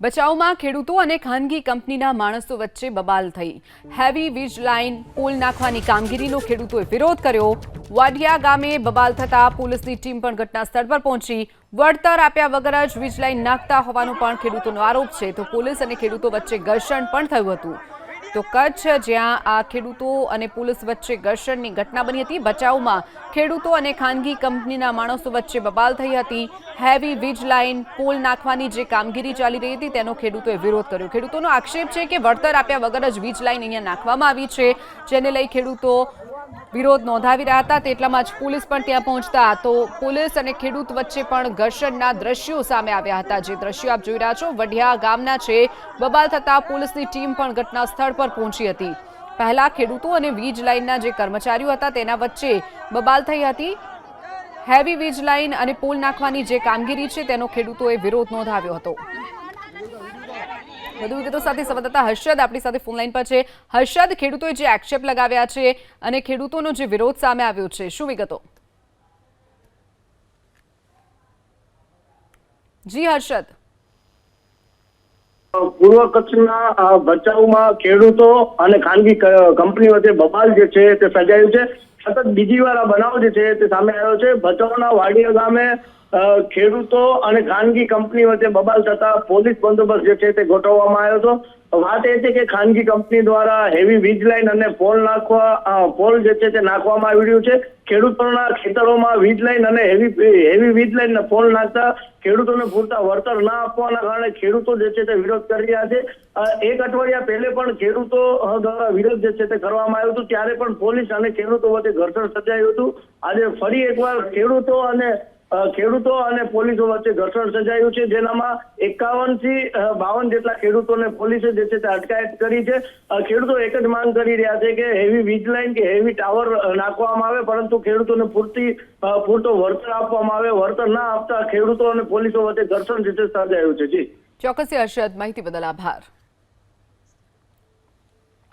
બચાવમાં ખેડૂતો અને ખાનગી કંપનીના માણસો વચ્ચે બબાલ થઈ. હેવી વીજ લાઇન, પુલ નાખવાની કામગીરીનો ખેડૂતોએ વિરોધ કર્યો. વાડિયા ગામે બબાલ થતા પોલીસની ટીમ પણ ઘટના સ્થળ પર પહોંચી. વળતર આપ્યા વગર જ વીજ લાઇન નાખતા હોવાનો પણ ખેડૂતોનો આરોપ છે. તો પોલીસ અને ખેડૂતો વચ્ચે ઘર્ષણ પણ થયું હતું. તો કચ્છ, જ્યાં આ ખેડૂતો અને પોલીસ વચ્ચે ઘર્ષણની ઘટના બની હતી, બચાવમાં ખેડૂતો અને ખાનગી કંપનીના માણસો વચ્ચે બબાલ થઈ હતી. હેવી વીજ લાઇન, પોલ નાખવાની જે કામગીરી ચાલી રહી હતી, તેનો ખેડૂતોએ વિરોધ કર્યો. ખેડૂતોનો આક્ષેપ છે કે વળતર આપ્યા વગર જ વીજ લાઇન અહીંયા નાખવામાં આવી છે, જેને લઈ ખેડૂતો વિરોધ નોંધાવી રહ્યા હતા, તેટલામાં જ પોલીસ પણ ત્યાં પહોંચતા. તો પોલીસ અને ખેડૂત વચ્ચે પણ ઘર્ષણના દ્રશ્યો સામે આવ્યા હતા. જે દ્રશ્યો આપ જોઈ રહ્યા છો, વઢિયા ગામના છે. બબાલ થતા પોલીસની ટીમ પણ ઘટના સ્થળ પર પહોંચી હતી. પહેલા ખેડૂતો અને વીજ લાઇનના જે કર્મચારીઓ હતા, તેના વચ્ચે બબાલ થઈ હતી. હેવી વીજ લાઇન અને પોલ નાખવાની જે કામગીરી છે, તેનો ખેડૂતોએ વિરોધ નોંધાવ્યો હતો. વધુ વિગતો સાથે સંવાદદાતા હર્ષદ આપણી સાથે ફોન લાઈન પર છે. હર્ષદ, ખેડૂતોએ જે આક્ષેપ લગાવ્યા છે અને ખેડૂતોનો જે વિરોધ સામે આવ્યો છે, શું વિગતો? જી, હર્ષદ. પૂર્વ કચ્છના બચાવમાં ખેડૂતો અને ખાનગી કંપની વચ્ચે બબાલ જે છે તે સજાયું છે. સતત બીજી વાર આ બનાવ જે છે તે સામે આવ્યો છે. ભચાઉના વાડિયા ગામે ખેડૂતો અને ખાનગી કંપની વચ્ચે બબાલ થતા પોલીસ બંદોબસ્ત જે છે તે ગોઠવવામાં આવ્યો હતો. વાત એ છે કે ખાનગી કંપની દ્વારા હેવી વીજ લાઇન અને પોલ નાખવા પોલ જે છે તે નાખવામાં આવી રહ્યું છે. ખેડૂતોના ખેતરોમાં વીજ લાઇન અને હેવી હેવી વીજ લાઇન પોલ નાખતા ખેડૂતોને પૂરતા વળતર ના આપવાના કારણે ખેડૂતો જે છે તે વિરોધ કરી રહ્યા છે. એક અઠવાડિયા પહેલે પણ ખેડૂતો દ્વારા વિરોધ જે છે તે કરવામાં આવ્યો હતો. ત્યારે પણ પોલીસ અને ખેડૂતો વચ્ચે ઘર્ષણ સર્જાયું હતું. આજે ફરી એકવાર ખેડૂતો અને ખેડૂતો અને પોલીસો વચ્ચે ઘર્ષણ સર્જાયું છે, જેનામાં એકાવનથી બાવન જેટલા ખેડૂતોને પોલીસે જે છે તે અટકાયત કરી છે. ખેડૂતો એક જ માંગ કરી રહ્યા છે કે હેવી વીજ લાઇન કે હેવી ટાવર નાખવામાં આવે, પરંતુ ખેડૂતોને પૂરતી પૂરતો વળતર આપવામાં આવે. વળતર ના આપતા ખેડૂતો અને પોલીસો વચ્ચે ઘર્ષણ જે છે સર્જાયું છે. જી. ચોક્કસ હર્ષદ, માહિતી બદલ આભાર.